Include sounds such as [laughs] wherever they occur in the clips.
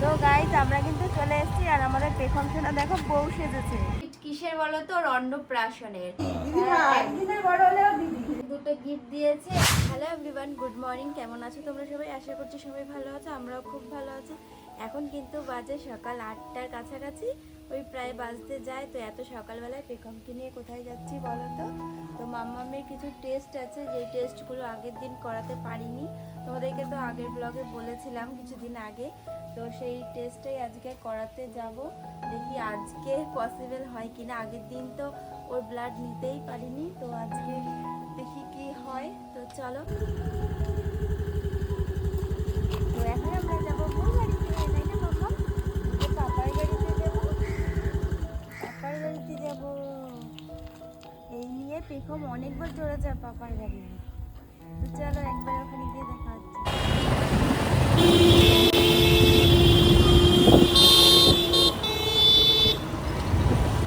তো গাইজ আমরা কিন্তু চলে এসেছি আর আমাদের পেখম সোনা দেখো বউ সেজেছে। কিসের বলো তো? হলেও দিদি। দুটো গিফট দিয়েছে। হ্যালো এভরিওয়ান গুড মর্নিং কেমন আছো তোমরা সবাই? আশা করছি সবাই ভালো আছো আমরাও খুব ভালো আছি। এখন কিন্তু বাজে সকাল আটটার কাছাকাছি। ওই প্রায় বাজতে যায়, তো এত সকালবেলায় পেখমকে নিয়ে কোথায় যাচ্ছি বলো তো? তো মাম্মামের কিছু টেস্ট আছে, যেই টেস্টগুলো আগের দিন করাতে পারিনি। তোমাদেরকে তো আগের ব্লগে বলেছিলাম কিছুদিন আগে। তো সেই টেস্টটাই আজকে করাতে যাব। দেখি আজকে পসিবল হয় কিনা। আগের দিন তো ওর ব্লাড নিতেই পারিনি, তো আজকে দেখি কি হয়। তো চলো। অনেকবার চড়ে যায় পাপার গাড়ি তো চলো একবার ওখানে গিয়ে দেখা হচ্ছে।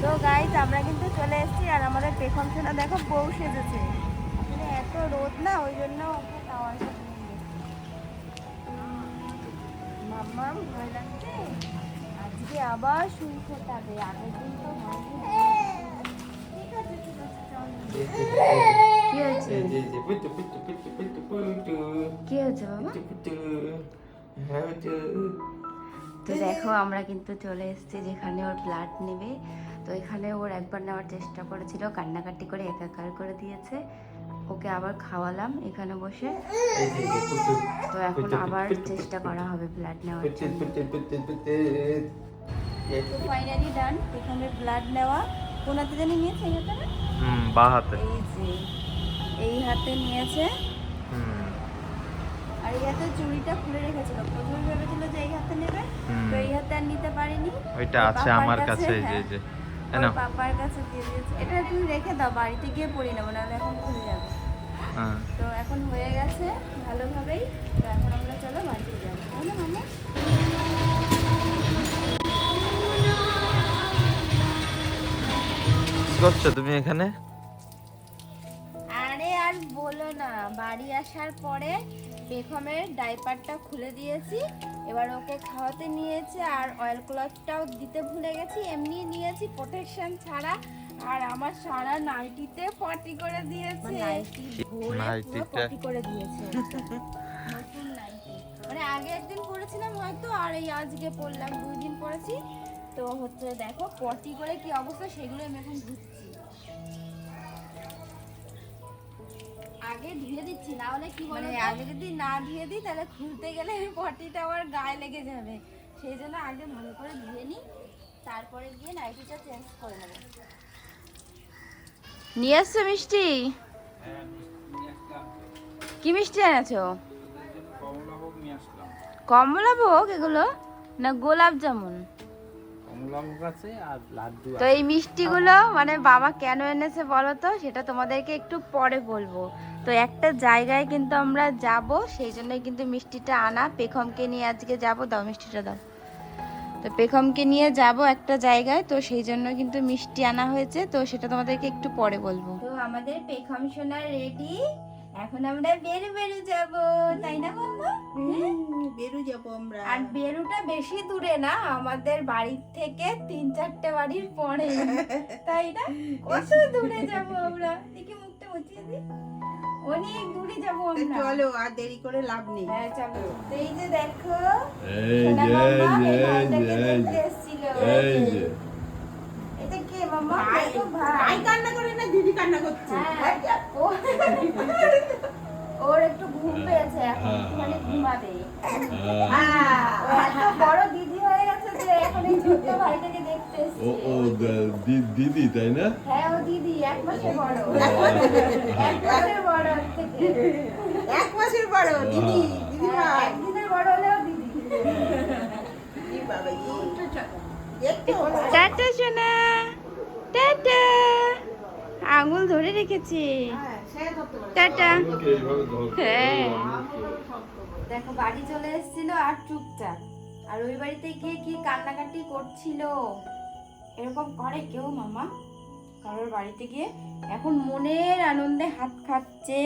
তো গাইজ আমরা কিন্তু চলে এসেছি আর আমাদের পেখম সোনা দেখো বউ সেজেছে। আসলে এত রোদ না, ওই জন্য ওকে টাওয়ার মাম্মা ভয় লাগছে? আজকে আবার শুই ফোটাবে আগের দিন তো তো দেখো আমরা কিন্তু চলে এসেছি যেখানে ওর ব্লাড নেবে তো এখানে ওর একবার নেওয়ার চেষ্টা করেছিল কান্নাকাটি করে একাকার করে দিয়েছে ওকে আবার খাওয়ালাম এখানে বসে তো এখন আবার চেষ্টা করা হবে ব্লাড নেওয়ার তো ফাইনালি ডান এখানে ব্লাড নেওয়া কোন হাতে জানি নিয়েছে এই হাতে না? হুম বা হাতে। এই হাতে নিয়েছে। হুম। আর এই হাতে চুড়িটা খুলে রেখেছিল। প্রথমে ভেবেছিল যে এই হাতে নেবে তো এই হাতে আর নিতে পারিনি। ওইটা আছে আমার কাছে যে হ্যাঁ, যে। কাছে দিয়ে দিয়েছে। এটা তুমি রেখে দাও বাড়িতে গিয়ে পড়ি নেব নাহলে এখন খুলে যাবে। হ্যাঁ। তো এখন হয়ে গেছে ভালোভাবেই। তো এখন আমরা চলো বাড়িতে যাব তাই না করছ তুমি এখানে? আরে আর বলো না বাড়ি আসার পরে বেগমের ডাইপারটা খুলে দিয়েছি এবার ওকে খাওয়াতে নিয়েছে আর অয়েল ক্লথটাও দিতে ভুলে গেছি এমনি নিয়েছি প্রোটেকশন ছাড়া আর আমার সারা নাইটিতে পটি করে দিয়েছে। নাইটি ভরে পটি করে দিয়েছে। নতুন নাইটি মানে আগে একদিন পরেছিলাম হয়তো আর এই আজকে পরলাম দুই দিন পরেছি তো হচ্ছে দেখো পটি করে কি অবস্থা সেগুলো আমি এখন ধুচ্ছি। আগে ধুয়ে দিচ্ছি না হলে কি মানে আগে যদি না ধুয়ে দিই তাহলে খুলতে গেলে পটিটা আমার গায়ে লেগে যাবে। সেই জন্য আগে ভালো করে ধুয়ে নিই তারপরে গিয়ে নাইটিটা চেঞ্জ করে নেব। নিয়ে আসছো মিষ্টি? কি মিষ্টি এনেছো? কমলাভোগ এগুলো না গোলাপ জামুন? তো এই মিষ্টিগুলো মানে বাবা কেন এনেছে বলো তো? সেটা তোমাদেরকে একটু পরে বলব। তো একটা জায়গায় কিন্তু আমরা যাব সেই জন্যই কিন্তু মিষ্টিটা আনা। পেখমকে নিয়ে আজকে যাব। দাও মিষ্টিটা দাও। তো পেখমকে নিয়ে যাব একটা জায়গায়। তো সেই জন্য কিন্তু মিষ্টি আনা হয়েছে। তো সেটা তোমাদেরকে একটু পরে বলব। তো আমাদের পেখম সোনা রেডি এখন আমরা বেরু বেরু যাব তাই না মাম্মা বেরু যাব আমরা। আর বেরুটা বেশি দূরে না আমাদের বাড়ির থেকে তিন চারটে বাড়ির পরে। [laughs] তাই না? কত দূরে। যাব আমরা? দেখি মুখটা মুছিয়ে দিই। অনেক দূরে যাব আমরা। চলো আর দেরি করে লাভ নেই। হ্যাঁ চলো। এই যে দেখো এই যে, এই যে, এই যে, এই যে। এটা কে মাম্মা ভাই ভাই কান্না করে না দিদি কান্না করছে। হ্যাঁ, [laughs] ঘুম পেয়েছে এখন একটুখানি ঘুমাবে। এত বড় দিদি হয়ে গেছে যে এখন এই ছোট্ট ভাইটাকে দেখতে ও ও এসেছে দা- দি- দিদি তাই না? হ্যাঁ ও দিদি এক মাসের বড়। এক মাসের বড় থেকে। এক মাসের বড় দিদি দিদি হ্যাঁ, একদিনের বড় হলেও দিদি। বাবা টাটা সোনা টাটা আঙুল ধরে রেখেছি। টাটা। হ্যাঁ। দেখো বাড়ি চলে এসেছিল আর চুপচাপ। আর ওই বাড়িতে গিয়ে কি কান্নাকাটি করছিল? এরকম করে কেউ মামা? কারোর বাড়িতে গিয়ে এখন মনের আনন্দে হাত খাচ্ছে।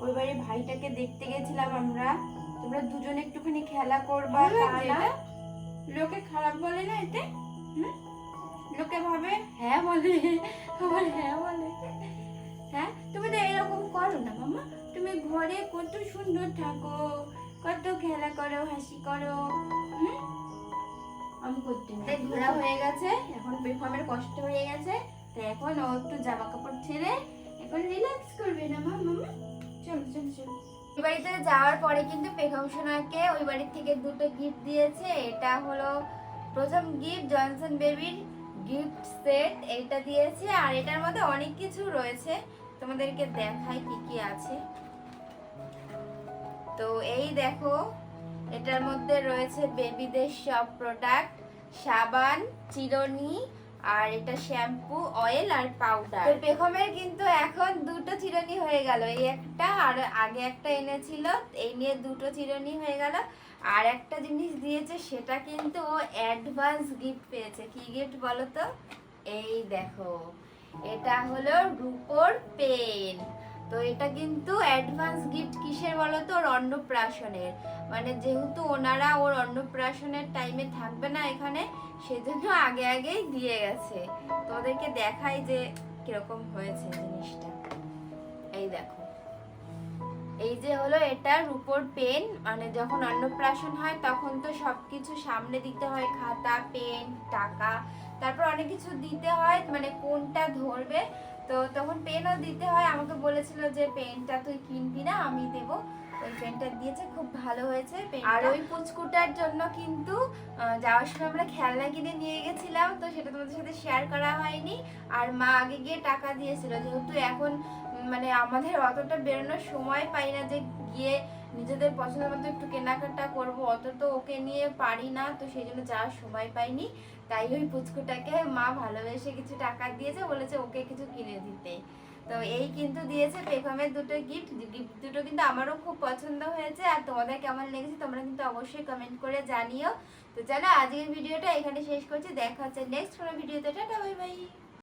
ওই বাড়ি ভাইটাকে দেখতে গেছিলাম আমরা। তোমরা দুজনে একটুখানি খেলা করবা লোকে খারাপ বলে না এতে? হুম? লোকে হ্যাঁ বলে। আবার হ্যাঁ বলে। হ্যাঁ তুমি তো এরকম করো না, মামা। তুমি ঘরে কত সুন্দর থাকো, কত খেলা করো, হাসি করো আমি করতে না ঘোরা হয়ে গেছে, এখন বেফামের কষ্ট হয়ে গেছে তো এখন ও একটু জামা কাপড় ছেড়ে এখন রিল্যাক্স করবে না, মা মামা। চলো চলো চলো। ওই বাড়িতে যাওয়ার পরে কিন্তু পেখম সোনাকে ওই বাড়ি থেকে দুটো গিফট দিয়েছে। এটা হলো প্রথম গিফট জনসন বেবির গিফট সেট এইটা দিয়েছে আর এটার মধ্যে অনেক কিছু রয়েছে। তোমাদেরকে দেখাই কি কি আছে। তো এই দেখো, এটার মধ্যে রয়েছে বেবিদের সব প্রোডাক্ট সাবান, চিরুনি আর এটা শ্যাম্পু অয়েল আর পাউডার তো পেখমের কিন্তু এখন দুটো চিরনি হয়ে গেল। এই একটা আর আগে একটা এনেছিল, এই নিয়ে দুটো চিরনি হয়ে গেল। আর একটা জিনিস দিয়েছে, সেটা কিন্তু ও অ্যাডভান্স গিফট পেয়েছে। কি গিফট বলো তো? এই দেখো, এটা হলো রূপোর পেন তো এটা কিন্তু অ্যাডভান্স গিফট কিসের বলো তো ওর অন্নপ্রাশনের। মানে যেহেতু ওনারা ওর অন্নপ্রাশনের টাইমে থাকবে না এখানে, সেজন্য আগে আগেই দিয়ে গেছে। তোমাদেরকে দেখাই যে কীরকম হয়েছে জিনিসটা। এই দেখো। এই যে হলো এটা রূপোর পেন মানে যখন অন্নপ্রাশন হয় তখন তো সব কিছু সামনে দিতে হয়, খাতা পেন টাকা, তারপর অনেক কিছু দিতে হয় মানে কোনটা ধরবে তো তখন পেনও দিতে হয়। আমাকে বলেছিল যে পেনটা তুই কিনবি না, আমি দেবো। ওই পেনটা দিয়েছে, খুব ভালো হয়েছে আর ওই পুচকুটার জন্য কিন্তু যাওয়ার সময় আমরা খেলনা কিনে নিয়ে গেছিলাম, তো সেটা তোমাদের সাথে শেয়ার করা হয়নি। আর মা আগে গিয়ে টাকা দিয়েছিল, যেহেতু এখন মানে আমাদের অতটা বেরোনোর সময় পাই না যে, গিয়ে নিজেদের পছন্দ মতো একটু কেনাকাটা করব। অত তো ওকে নিয়ে পারি না, তো সেই জন্য যাওয়ার সময় পাইনি। তাই ওই পুচকুটাকে মা ভালোবেসে কিছু টাকা দিয়েছে, বলেছে ওকে কিছু কিনে দিতে। তো এই কিন্তু দিয়েছে পেখমের দুটো গিফট গিফট দুটো কিন্তু আমারও খুব পছন্দ হয়েছে, আর তোমাদের কেমন লেগেছে তোমরা কিন্তু অবশ্যই কমেন্ট করে জানিও। তো চলো আজকের ভিডিওটা এখানে শেষ করছি, দেখা হচ্ছে নেক্সট কোনো ভিডিওতে। Tata bye bye